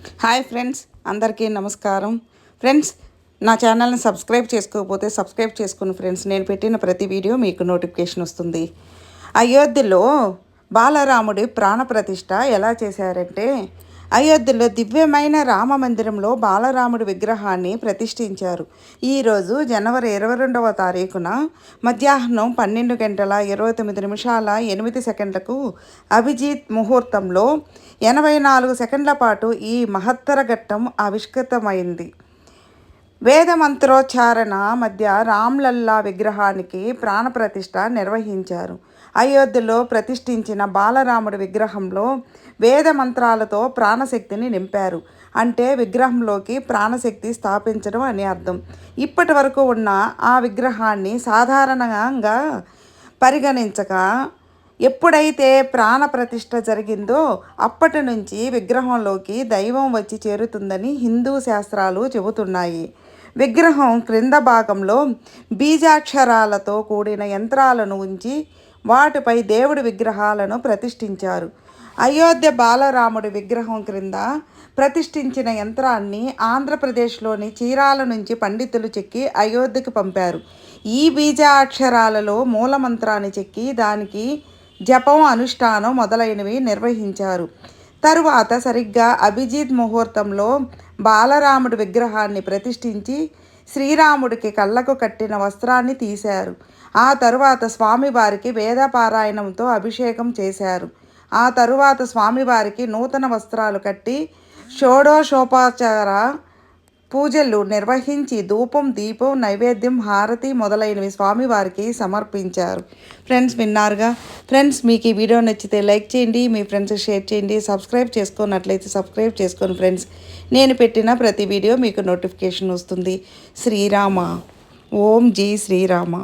Hi friends అందరికీ నమస్కారం. Friends నా ఛానల్ని సబ్స్క్రైబ్ చేసుకోకపోతే సబ్స్క్రైబ్ చేసుకుని ఫ్రెండ్స్ నేను పెట్టిన ప్రతి వీడియో మీకు నోటిఫికేషన్ వస్తుంది. అయోధ్యలో బాలరాముడి ప్రాణప్రతిష్ఠ ఎలా చేశారంటే అయోధ్యలో దివ్యమైన రామ మందిరంలో బాలరాముడి విగ్రహాన్ని ప్రతిష్ఠించారు. ఈరోజు జనవరి ఇరవై రెండవ తారీఖున మధ్యాహ్నం పన్నెండు గంటల ఇరవై తొమ్మిది నిమిషాల ఎనిమిది సెకండ్లకు అభిజిత్ ముహూర్తంలో ఎనభై నాలుగు సెకండ్ల పాటు ఈ మహత్తర ఘట్టం ఆవిష్కృతమైంది. వేద మంత్రోచ్చారణ మధ్య రామ్లల్లా విగ్రహానికి ప్రాణప్రతిష్ఠ నిర్వహించారు. అయోధ్యలో ప్రతిష్ఠించిన బాలరాముడి విగ్రహంలో వేద మంత్రాలతో ప్రాణశక్తిని నింపారు. అంటే విగ్రహంలోకి ప్రాణశక్తి స్థాపించడం అని అర్థం. ఇప్పటి వరకు ఉన్న ఆ విగ్రహాన్ని సాధారణంగా పరిగణించక ఎప్పుడైతే ప్రాణ ప్రతిష్ఠ జరిగిందో అప్పటి నుంచి విగ్రహంలోకి దైవం వచ్చి చేరుతుందని హిందూ శాస్త్రాలు చెబుతున్నాయి. విగ్రహం క్రింద భాగంలో బీజాక్షరాలతో కూడిన యంత్రాలను ఉంచి వాటిపై దేవుడి విగ్రహాలను ప్రతిష్ఠించారు. అయోధ్య బాలరాముడి విగ్రహం క్రింద ప్రతిష్ఠించిన యంత్రాన్ని ఆంధ్రప్రదేశ్లోని చీరాల నుంచి పండితులు చెక్కి అయోధ్యకు పంపారు. ఈ బీజాక్షరాలలో మూలమంత్రాన్ని చెక్కి దానికి జపం అనుష్ఠానం మొదలైనవి నిర్వహించారు. తరువాత సరిగ్గా అభిజిత్ ముహూర్తంలో బాలరాముడి విగ్రహాన్ని ప్రతిష్ఠించి శ్రీరాముడికి కళ్ళకు కట్టిన వస్త్రాన్ని తీశారు. ఆ తరువాత స్వామివారికి వేదపారాయణంతో అభిషేకం చేశారు. ఆ తరువాత స్వామివారికి నూతన వస్త్రాలు కట్టి షోడోషోపాచార పూజలు నిర్వహించి ధూపం దీపం నైవేద్యం హారతి మొదలైనవి స్వామివారికి సమర్పించారు. ఫ్రెండ్స్ విన్నారుగా? ఫ్రెండ్స్ మీకు ఈ వీడియో నచ్చితే లైక్ చేయండి మీ ఫ్రెండ్స్ షేర్ చేయండి సబ్స్క్రైబ్ చేసుకున్నట్లయితే సబ్స్క్రైబ్ చేసుకోండి ఫ్రెండ్స్ నేను పెట్టిన ప్రతి వీడియో మీకు నోటిఫికేషన్ వస్తుంది. శ్రీరామ. ఓం జీ శ్రీరామ.